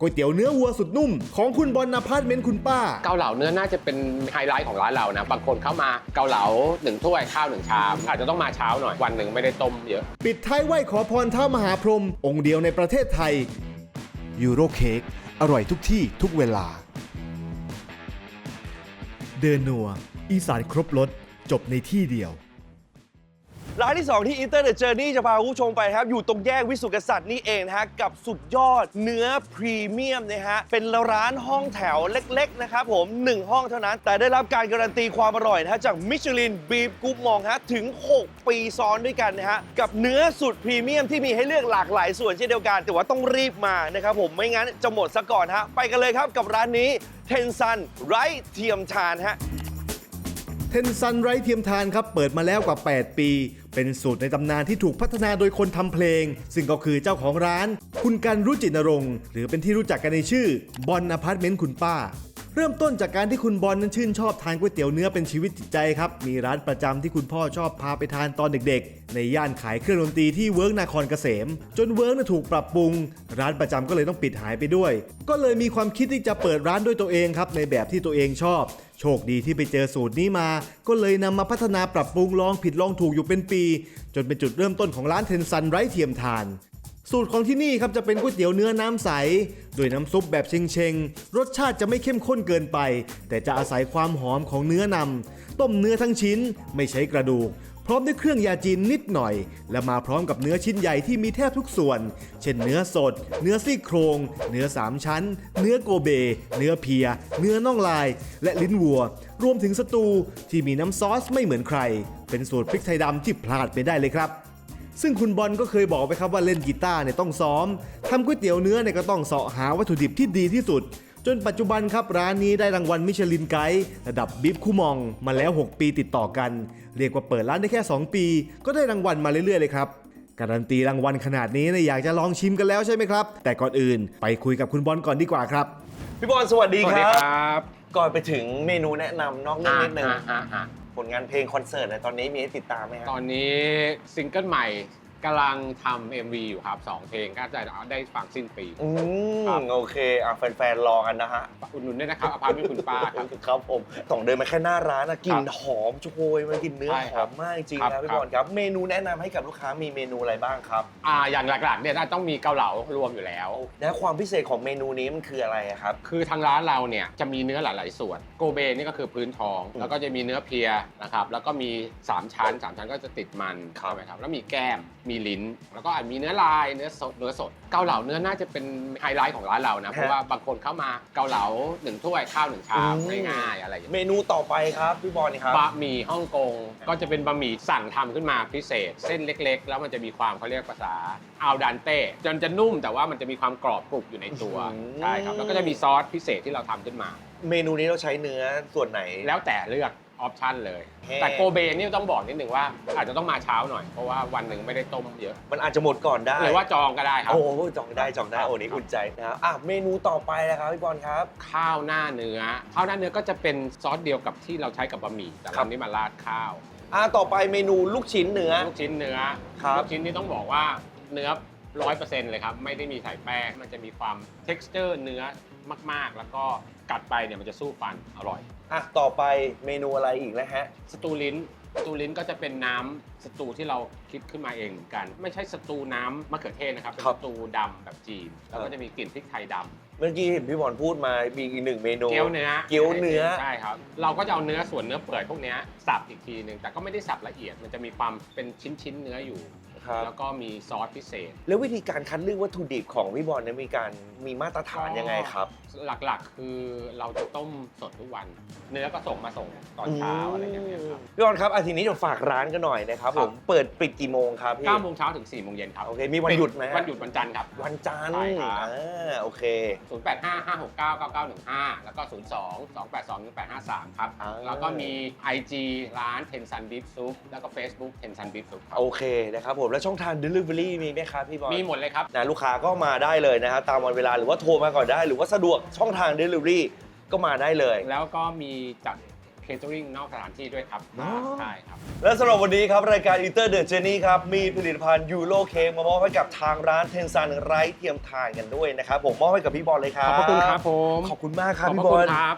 ก๋วยเตี๋ยวเนื้อวัวสุดนุ่ม ของคุณบอลนพาร์ตเมนต์คุณป้า เกาเหลาเนื้อน่าจะเป็นไฮไลท์ของร้านเรานะ บางคนเข้ามาเกาเหลาหนึ่งถ้วยข้าวหนึ่งชาม อาจจะต้องมาเช้าหน่อย วันหนึ่งไม่ได้ต้มเยอะ ปิดท้ายไหว้ขอพรท้ามหาพรหมองค์เดียวในประเทศไทยยูโรเค้กอร่อยทุกที่ทุกเวลา เดินนัว อีสานครบรสจบในที่เดียว ร้านที่ 2 ที่ Inter the Journey จะพาคุณผู้ชมไปครับ อยู่ตรงแยกวิสุทธิกษัตริย์นี่เองนะฮะ กับสุดยอดเนื้อพรีเมียมนะฮะ เป็นร้านห้องแถวเล็ก ๆ นะครับผม 1 ห้องเท่านั้น แต่ได้รับการการันตีความอร่อยนะฮะ จากมิชลินบีฟกุ๊ปมองฮะ ถึง 6 ปีซ้อนด้วยกันนะฮะ กับเนื้อสุดพรีเมียมที่มีให้เลือกหลากหลายส่วนเช่นเดียวกัน แต่ว่าต้องรีบมานะครับผมไม่งั้นจะหมดซะก่อนฮะไปกันเลยครับกับร้านนี้เทนซันไร้เทียมทานฮะเทนซันไรเทียมทานครับ เปิดมาแล้วกว่า 8 ปี เป็นสูตรในตำนานที่ถูกพัฒนาโดยคนทำเพลง ซึ่งก็คือเจ้าของร้าน คุณกันรุจินรงค์หรือเป็นที่รู้จักกันในชื่อบอนอพาร์ตเมนต์คุณป้า เริ่มต้นจากการที่คุณบอลนั้นชื่นชอบทานก๋วยเตี๋ยวเนื้อเป็นชีวิตจิตใจครับ มีร้านประจำที่คุณพ่อชอบพาไปทานตอนเด็กๆ ในย่านขายเครื่องดนตรีที่เวิร์กนาครเกษม จนเวิร์กน่ะถูกปรับปรุง ร้านประจำก็เลยต้องปิดหายไปด้วย ก็เลยมีความคิดที่จะเปิดร้านด้วยตัวเองครับในแบบที่ตัวเองชอบโชคดีที่ไปเจอสูตรนี้มา ก็เลยนำมาพัฒนาปรับปรุงลองผิดลองถูกอยู่เป็นปี จนเป็นจุดเริ่มต้นของร้านเทนซันไร้เทียมทาน สูตรของที่นี่ครับจะเป็นก๋วยเตี๋ยวเนื้อน้ำใส โดยน้ำซุปแบบเชงเชงๆรสชาติจะไม่เข้มข้นเกินไป แต่จะอาศัยความหอมของเนื้อนำต้มเนื้อทั้งชิ้นไม่ใช้กระดูก พร้อมด้วยเครื่องยาจีนนิดหน่อย และมาพร้อมกับเนื้อชิ้นใหญ่ที่มีแทบทุกส่วน เช่นเนื้อสด เนื้อซี่โครง เนื้อสามชั้น เนื้อโกเบ เนื้อเพีย เนื้อน่องลาย และลิ้นวัว รวมถึงสตูที่มีน้ำซอสไม่เหมือนใคร เป็นสูตรพริกไทยดำที่พลาดไปได้เลยครับ ซึ่งคุณบอลก็เคยบอกไปครับว่าเล่นกีตาร์เนี่ยต้องซ้อมทำก๋วยเตี๋ยวเนื้อเนี่ยก็ต้องเสาะหาวัตถุดิบที่ดีที่สุด จนปัจจุบันครับร้านนี้ได้รางวัลมิชลินไกด์ระดับบิฟคูมองมาแล้ว 6 ปีติดต่อกัน เรียกว่าเปิดร้านได้แค่ 2 ปี ก็ได้รางวัลมาเรื่อยๆเลยครับการันตีรางวัลขนาดนี้เนี่ยอยากจะลองชิมกันแล้วใช่ไหมครับ แต่ก่อนอื่นไปคุยกับคุณบอลก่อนดีกว่าครับ พี่บอลสวัสดีสวัคสดีรับครับ ก่อนไปถึงเมนูแนะนำนอกเรื่องนิดนึงอ่าอ่าอ่า ผลงานเพลงคอนเสิร์ตในตอนนี้มีให้ติดตามไหมคตรัอบนนี้ซิงเกิลใหม่ กำลังทำ MV อยู่ครับสองเพลงก็จะได้ฟังสิ้นปี อืครัมบโอเคอะแฟนๆ รอกันนะฮะอุดหนุนด้วยนะครับอพาร์ตเมนต์คุณป้าครับ ครับผมต้องเดินมาแค่หน้าร้านนะกลิ่นหอมโชยมันกลิ่นเนื้อใช่หครัอบมมากจริงครับนะพี่ครับ บอลครับ เมนูแนะนำให้กับลูกค้ามีเมนูอะไรบ้างครับ อ่าอย่างหลักๆเนี่ยต้องมีเกาเหลารวมอยู่แล้ว และความพิเศษของเมนูนี้มันคืออะไรอะครับ คือทางร้านเราเนี่ยจะมีเนื้อหลายๆส่วน โกเบนี่ก็คือพื้นทอง อืมแล้วก็จะมีเนื้อเพียนะครับแล้วก็มี 3 ชั้น 3 ชั้นก็จะติดมันครับ ใช่ไหมครับแล้วมีแก้มมีลิ้น แล้วก็อาจมีเนื้อลายเนื้อสดเนื้อสดเกาเหลาเนื้อน่าจะเป็นไฮไลท์ของร้านเรานะเพราะว่าบางคนเข้ามาเกาเหลาหนึ่งถ้วยข้าวหนึ่งชามง่ายๆอะไรอย่างเงี้ย เมนูต่อไปครับพี่บอลครับ บะหมี่ฮ่องกงก็จะเป็นบะหมี่สั่งทำขึ้นมาพิเศษ เส้นเล็ก ๆ แล้วมันจะมีความเขาเรียกภาษาอัลดันเต้จนจะนุ่มแต่ว่ามันจะมีความกรอบกรุบอยู่ในตัวอืมใช่ครับแล้วก็จะมีซอสพิเศษที่เราทำขึ้นมา เมนูนี้เราใช้เนื้อส่วนไหน แล้วแต่เลือก ออปชันเลยแห้งแต่โกเบนี่ต้องบอกนิดหนึ่งว่า อาจจะต้องมาเช้าหน่อย เพราะว่าวันหนึ่งไม่ได้ต้มเยอะ มันอาจจะหมดก่อนได้หรือว่าจองก็ได้ครับ โอ้โหจองได้จองได้ครับโอ้นี่อุ่นใจนะครับอะเมนูต่อไปนะครับพี่บอลครับ ข้าวหน้าเนื้อ ข้าวหน้าเนื้อก็จะเป็นซอสเดียวกับที่เราใช้กับบะหมี่แต่ครัเราบ นี้มาราดข้าวอะต่อไปเมนูลูกชิ้นเนื้อ ลูกชิ้นเนื้อครับ ลูกชิ้นนี่ต้องบอกว่าเนื้อร้อยเปอร์เซ็นต์เลยครับ ไม่ได้มีใส่แป้งมันจะมีความ t e x t อร์เนื้อมากๆ แล้วก็กัดไปเนี่ยมันจะสู้ฟันอร่อย อะต่อไปเมนูอะไรอีกนะฮะ สตูลิ้นสตูลิ้นก็จะเป็นน้ำสตูที่เราคิดขึ้นมาเองเหมือนกัน ไม่ใช่สตูน้ำมะเขือเทศนะครับ เป็นครัสบตูดำแบบจีน แล้วก็จะมีกลิ่นพริกไทยดำเมื่อกี้เห็นพี่บอลพูดมามีอีกหนึ่งเมนู เกี๊ยวเนื้อเกี๊ยวเนื้อ ใช่ครับ เราก็จะเอาเนื้อส่วนเนื้อเปื่อยพวกเนี้ยสับอีกทีหนึ่งแต่ก็ไม่ได้สับละเอียด มันจะมีความเป็นชิ้นๆเนื้ออยู่ ครับ แล้วก็มีซอสพิเศษ แล้ววิธีการคัดเลือกวัตถุดิบของพี่บอลเนี่ยมีการมีมาตรฐานยังไงครับ หลักๆ คือเราจะต้มสดทุกวัน เนื้อก็ส่งมาส่งตอนเช้าอะไรอย่างเงี้ยครับ พี่บอลครับอาทีนี้จะฝากร้านกันหน่อยนะครับคผรับมเปิดปิดกี่โมงครับพี่ 9โมงเช้าถึง4โมงเย็นครับโอเคมีวันหยุดไหมฮะ วันหยุดวันจันทร์ครับ วันจันทร์ใช่ครับ อ่าโอเค 0855699915 แล้วก็ 02-282-1853 ครับ อ่า แล้วก็มี IG ร้าน Tensan Beef Soup แล้วก็ Facebook Tensan Beef Soup ครับ โอเคนะครับผมแล้วช่องทาง Delivery มีไหมครับพี่บอลมีหมดเลยครับ นะลูกค้าก็มาได้เลยนะครับตามวันเวลาหรือว่าโทรมาก่อนได้ หรือว่าสะดวกช่องทาง Delivery ก็มาได้เลย แล้วก็มีจัดเตอริงนอกสถานที่ด้วยครับอ๋อ ใช่ครับ และสำหรับวันนี้ครับ รายการ Eater the Journey ครับ มีผลิตภัณฑ์ยูโรเค้กมามอบให้กับทางร้านเทนซันไร้เทียมทานกันด้วยนะครับผมมอบให้กับพี่บอลเลยคขรับอบพระคุณครับผมขอบคุณมากคขรัอบบพพี่ระบอคุณล ครับ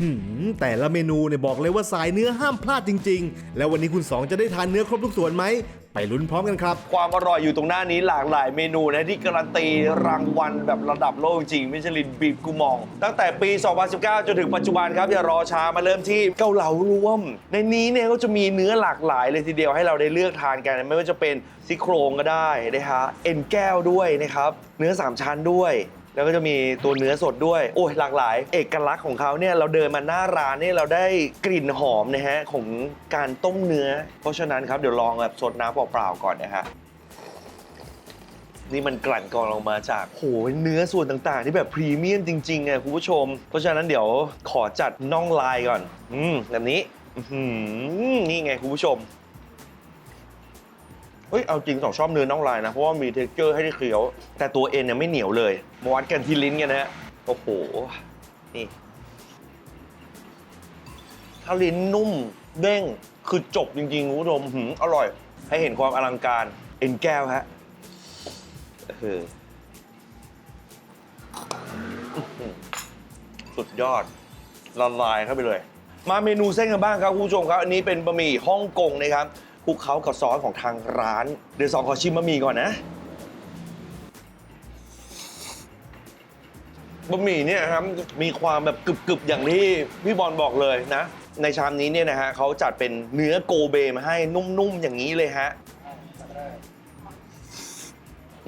หืมแต่ละเมนูเนี่ยบอกเลยว่าสายเนื้อห้ามพลาดจริง ๆ แล้ววันนี้คุณสองจะได้ทานเนื้อครบทุกส่วนไหม ไปลุ้นพร้อมกันครับ ความอร่อยอยู่ตรงหน้านี้หลากหลายเมนูนะที่การันตีรางวัลแบบระดับโลกจริงมิชลินบีบกูมอง ตั้งแต่ปี 2019 จนถึงปัจจุบันครับ อย่ารอช้ามาเริ่มที่เกาเหลารวม ในนี้เนี่ยก็จะมีเนื้อหลากหลายเลยทีเดียวให้เราได้เลือกทานกันไม่ว่าจะเป็นซี่โครงก็ได้นะฮะเอ็นแก้วด้วยนะครับเนื้อ 3 ชั้นด้วย แล้วก็จะมีตัวเนื้อสดด้วย โอ้ยหลากหลาย เอกลักษณ์ของเขาเนี่ยเราเดินมาหน้าร้านเนี่ยเราได้กลิ่นหอมนะฮะของการต้มเนื้อ เพราะฉะนั้นครับเดี๋ยวลองแบบสดน้ำเปล่าๆก่อนนะฮะนี่มันกลั่นกรองลงมาจากโหเนื้อส่วนต่างๆ ที่แบบพรีเมียมจริงๆอะคุณผู้ชม เพราะฉะนั้นเดี๋ยวขอจัดน่องลายก่อน อืมแบบนี้อื้อหือนี่ไงคุณผู้ชม เฮ้ยเอาจริงสองชอบเนื้อน่องลายนะ เพราะว่ามีเท็กเจอร์ให้ได้เคี้ยว แต่ตัวเอ็นเนี่ยไม่เหนียวเลยมาวัดกันที่ลิ้นกันนะฮะโอ้โหนี่ ถ้าลิ้นนุ่มเด้งคือจบจริงๆคุณผู้ชมหืมอร่อย ให้เห็นความอลังการเอ็นแก้วฮะเอออื้อหือสุดยอดละลายเข้าไปเลย มาเมนูเส้นกันบ้างครับคุณผู้ชมครับ อันนี้เป็นบะหมี่ฮ่องกงนะครับ คลุกเคล้ากับซอสของทางร้าน เดี๋ยวสองขอชิมบะหมี่ก่อนนะบะหมี่เนี่ยครับมีความแบบกรึบๆอย่างที่พี่บอลบอกเลยนะ ในชามนี้เนี่ยนะฮะเขาจัดเป็นเนื้อโกเบมาให้นุ่มๆอย่างนี้เลยฮะ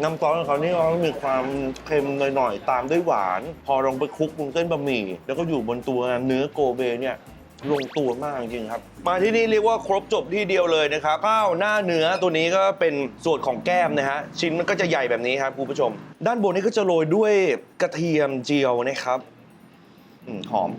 น้ำซอสของเขานี่เขามีความเค็มหน่อยๆ ตามด้วยหวาน พอลงไปคลุกบนเส้นบะหมี่ แล้วก็อยู่บนตัวเนื้อโกเบเนี่ย ลงตัวมากจริงครับ มาที่นี่เรียกว่าครบจบที่เดียวเลยนะครับข้าวหน้าเนื้อตัวนี้ก็เป็นส่วนของแก้มนะฮะชิ้นมันก็จะใหญ่แบบนี้ครับคุณผู้ชม ด้านบนนี้ก็จะโรยด้วยกระเทียมเจียวนะครับอืมหอม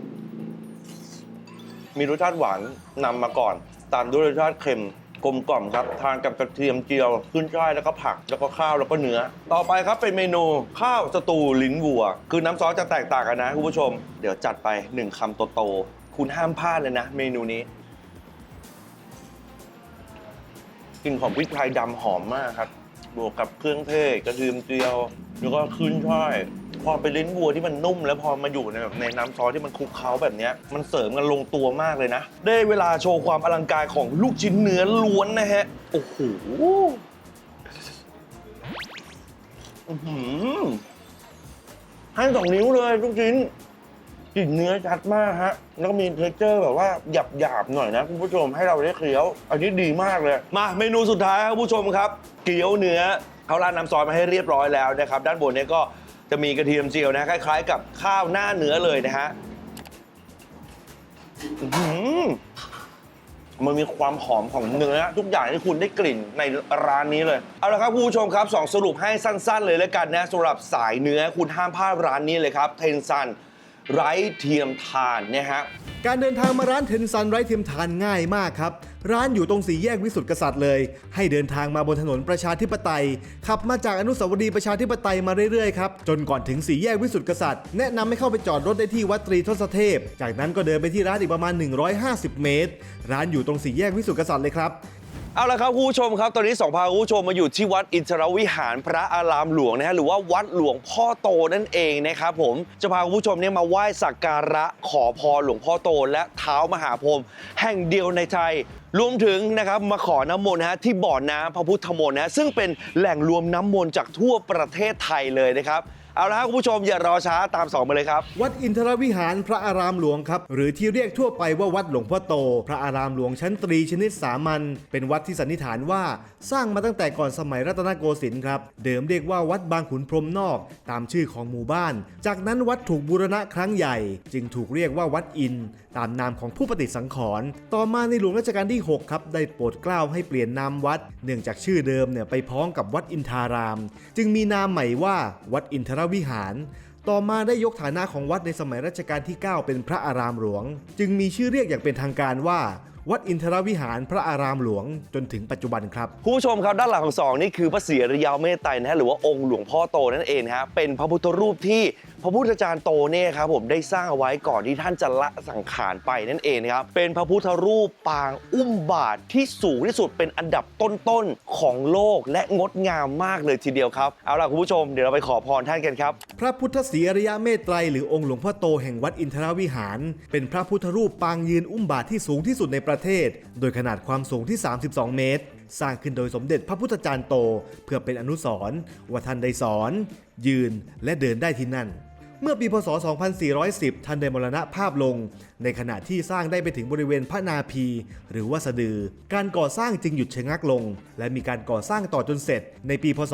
มีรสชาติหวานนำมาก่อน ตามด้วยรสชาติเค็มกลมกล่อมครับ ทานกับกระเทียมเจียวขึ้นช่ายแล้วก็ผักแล้วก็ข้าวแล้วก็เนื้อ ต่อไปครับเป็นเมนูข้าวสตูลิ้นวัว คือน้ำซอสจะแตกต่างกันนะคุณผู้ชม เดี๋ยวจัดไปหนึ่งคำโตๆ คุณห้ามพลาดเลยนะ เมนูนี้กลิ่นของพริกไทยดำหอมมากครับ บวกกับเครื่องเทศกระเทียมเจียว แล้วก็ขึ้นช่ายพอไปลิ้นวัวที่มันนุ่ม แล้วพอมาอยู่ในแบบในน้ำซอสที่มันคลุกเคล้าแบบนี้มันเสริมกันลงตัวมากเลยนะ ได้เวลาโชว์ความอลังการของลูกชิ้นเนื้อล้วนนะฮะ โอ้โหให้สองนิ้วเลยลูกชิ้น กลิ่นเนื้อชัดมากฮะ แล้วก็มีเทคเจอร์แบบว่าหยาบหยาบหน่อยนะคุณผู้ชมให้เราได้เคี้ยว อันนี้ดีมากเลย มาเมนูสุดท้ายครับคุณผู้ชมครับ เกี๊ยวเนื้อเขาราดน้ำซอสมาให้เรียบร้อยแล้วนะครับ ด้านบนเนี้ก็จะมีกระเทียมเจียวนะคล้าย ๆ กับข้าวหน้าเนื้อเลยนะฮะมันมีความหอมของเนื้อ ทุกอย่างที่คุณได้กลิ่นในร้านนี้เลย เอาละครับคุณผู้ชมครับสองสรุปให้สั้น ๆ เลยแล้วกันนะสำหรับสายเนื้อคุณห้ามพลาดร้านนี้เลยครับเทนซัน ไร้เทียมทานนะฮะการเดินทางมาร้านเทนซันไร้เทียมทานง่ายมากครับ ร้านอยู่ตรงสี่แยกวิสุทธิกษัตริย์เลย ให้เดินทางมาบนถนนประชาธิปไตย ขับมาจากอนุสาวรีย์ประชาธิปไตยมาเรื่อยๆครับ จนก่อนถึงสี่แยกวิสุทธิกษัตริย์ แนะนำให้เข้าไปจอดรถได้ที่วัดตรีทศเทพ จากนั้นก็เดินไปที่ร้านอีกประมาณ 150 เมตร ร้านอยู่ตรงสี่แยกวิสุทธิกษัตริย์เลยครับ เอาละครับคุณผู้ชมครับ ตอนนี้สองพาคุณผู้ชมมาอยู่ที่วัดอินทรวิหารพระอารามหลวงนะฮะหรือว่าวัดหลวงพ่อโตนั่นเองนะครับผมจะพาคุณผู้ชมเนี่ยมาไหว้สักการะขอพรหลวงพ่อโตและเท้ามหาพรหมแห่งเดียวในใจรวมถึงนะครับมาขอน้ำมนต์ฮะที่บ่อน้ำพระพุทธมนต์นะซึ่งเป็นแหล่งรวมน้ำมนต์จากทั่วประเทศไทยเลยนะครับ เอาละครับคุณผู้ชมอย่ารอช้าตามสองมาเลยครับ วัดอินทรวิหารพระอารามหลวงครับ หรือที่เรียกทั่วไปว่าวัดหลวงพ่อโต พระอารามหลวงชั้นตรีชนิดสามัญเป็นวัดที่สันนิษฐานว่าสร้างมาตั้งแต่ก่อนสมัยรัตนโกสินทร์ครับ เดิมเรียกว่าวัดบางขุนพรมนอก ตามชื่อของหมู่บ้าน จากนั้นวัดถูกบูรณะครั้งใหญ่ จึงถูกเรียกว่าวัดอิน ตามนามของผู้ปฏิสังขรณ์ต่อมาในหลวงรัชกาลที่ 6 ครับ ได้โปรดเกล้าให้เปลี่ยนนามวัด เนื่องจากชื่อเดิมเนี่ยไปพ้องกับวัดอินทาราม จึงมีนามใหม่ว่าวัดอินทรวิหาร ต่อมาได้ยกฐานะของวัดในสมัยรัชกาลที่ 9 เป็นพระอารามหลวง จึงมีชื่อเรียกอย่างเป็นทางการว่า วัดอินทรวิหารพระอารามหลวงจนถึงปัจจุบันครับคุณผู้ชมครับด้านหลังของสองนี่คือพระศรีอริยเมตไตรนะฮะหรือว่าองค์หลวงพ่อโตนั่นเองนะฮะเป็นพระพุทธรูปที่พระพุทธจารย์โตเนี่ยครับผมได้สร้างเอาไว้ก่อนที่ท่านจะละสังขารไปนั่นเองนะครับเป็นพระพุทธรูปปางอุ้มบาทที่สูงที่สุดเป็นอันดับต้นๆของโลกและงดงามมากเลยทีเดียวครับเอาล่ะคุณผู้ชมเดี๋ยวเราไปขอพรท่านกันครับ พระพุทธศรีอริยเมตไตรหรือองค์หลวงพ่อโตแห่งวัดอินทรวิหาร เป็นพระพุทธรูปปางยืนอุ้มบาทที่สูงที่สุดในประเทศ โดยขนาดความสูงที่ 32 เมตร สร้างขึ้นโดยสมเด็จพระพุทธจารย์โต เพื่อเป็นอนุสรณ์ว่าท่านได้สอน ยืนและเดินได้ที่นั่น เมื่อปีพศ 2410 ท่านได้มรณภาพลงในขณะที่สร้างได้ไปถึงบริเวณพระนาภีหรือว่าสะดือ การก่อสร้างจึงหยุดชะงักลง และมีการก่อสร้างต่อจนเสร็จ ในปีพศ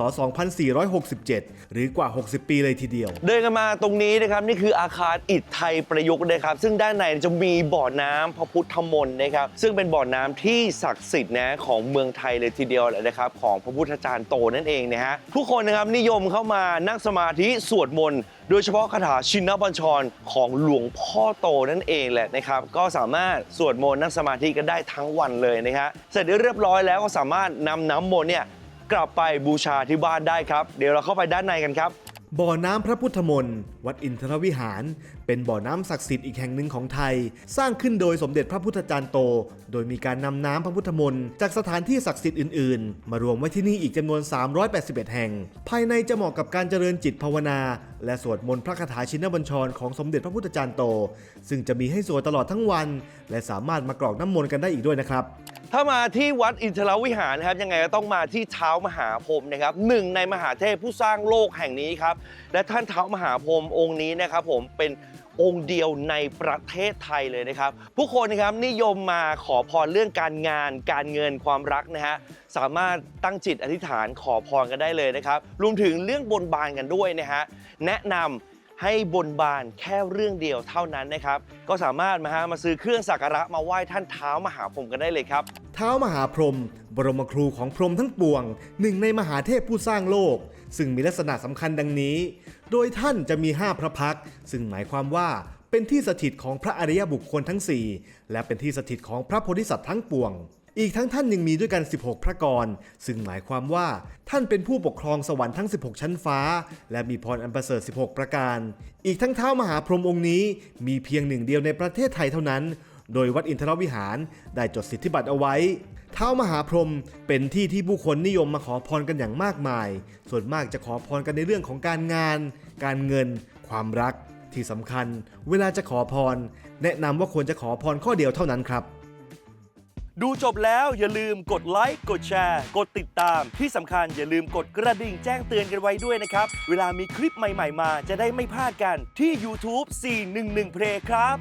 2467 หรือกว่า 60 ปีเลยทีเดียว เดินกันมาตรงนี้นะครับนี่คืออาคารอิฐไทยประยุกต์นะครับ ซึ่งด้านในจะมีบ่อน้ำพระพุทธมนต์นะครับ ซึ่งเป็นบ่อน้ำที่ศักดิ์สิทธิ์นะของเมืองไทยเลยทีเดียวเลยนะครับ ของพระพุทธจารย์โตนั่นเองนะฮะผู้คนนะครับนิยมเข้ามานั่งสมาธิสวดมนต์โดยเฉพาะคาถาชินบัญชรของหลวงพ่อโตนั่นเองแหละนะครับ ก็สามารถสวดมนต์นั่งสมาธิกันได้ทั้งวันเลยนะฮะเสร็จเรียบร้อยแล้วก็สามารถนำน้ำมนต์เนี่ยกลับไปบูชาที่บ้านได้ครับ เดี๋ยวเราเข้าไปด้านในกันครับ บ่อน้ำพระพุทธมนต์วัดอินทรวิหาร เป็นบ่อน้ำศักดิ์สิทธิ์อีกแห่งหนึ่งของไทย สร้างขึ้นโดยสมเด็จพระพุทธจารย์โต โดยมีการนำน้ำพระพุทธมนต์จากสถานที่ศักดิ์สิทธิ์อื่นๆ มารวมไว้ที่นี่อีกจำนวน 381 แห่ง ภายในจะเหมาะกับการเจริญจิตภาวนา และสวดมนต์พระคาถาชินบัญชรของสมเด็จพระพุทธจารย์โต ซึ่งจะมีให้สวดตลอดทั้งวัน และสามารถมากรอกน้ำมนต์กันได้อีกด้วยนะครับถ้ามาที่วัดอินทรวิหารนะครับยังไงก็ต้องมาที่เท้ามหาพรหมนะครับหนึ่งในมหาเทพผู้สร้างโลกแห่งนี้ครับและท่านเท้ามหาพรหมองค์นี้นะครับผมเป็นองค์เดียวในประเทศไทยเลยนะครับ ผู้คนนะครับนิยมมาขอพรเรื่องการงาน การเงินความรักนะฮะสามารถตั้งจิตอธิษฐานขอพรกันได้เลยนะครับรวมถึงเรื่องบนบานกันด้วยนะฮะแนะนำ ให้บนบานแค่เรื่องเดียวเท่านั้นนะครับ ก็สามารถมาฮะมาซื้อเครื่องสักการะมาไหว้ท่านเท้ามหาพรหมกันได้เลยครับเท้ามหาพรหมบรมครูของพรหมทั้งปวง หนึ่งในมหาเทพผู้สร้างโลก ซึ่งมีลักษณะสำคัญดังนี้ โดยท่านจะมี5พระพักซึ่งหมายความว่าเป็นที่สถิตของพระอริยบุคคลทั้ง 4 และเป็นที่สถิตของพระโพธิสัตว์ทั้งปวง อีกทั้งท่านยังมีด้วยกัน 16 พระกร ซึ่งหมายความว่าท่านเป็นผู้ปกครองสวรรค์ทั้ง 16 ชั้นฟ้า และมีพรอันประเสริฐ 16 ประการ อีกทั้งเท้ามหาพรหมองค์นี้มีเพียงหนึ่งเดียวในประเทศไทยเท่านั้น โดยวัดอินทรวิหารได้จดสิทธิบัตรเอาไว้ เท้ามหาพรหมเป็นที่ที่ผู้คนนิยมมาขอพรกันอย่างมากมาย ส่วนมากจะขอพรกันในเรื่องของการงาน การเงิน ความรัก ที่สำคัญ เวลาจะขอพร แนะนำว่าควรจะขอพรข้อเดียวเท่านั้นครับ ดูจบแล้วอย่าลืมกดไลค์กดแชร์ กดติดตาม ที่สำคัญอย่าลืมกดกระดิ่งแจ้งเตือนกันไว้ด้วยนะครับ เวลามีคลิปใหม่ๆมาจะได้ไม่พลาดกันที่ YouTube 411 Play ครับ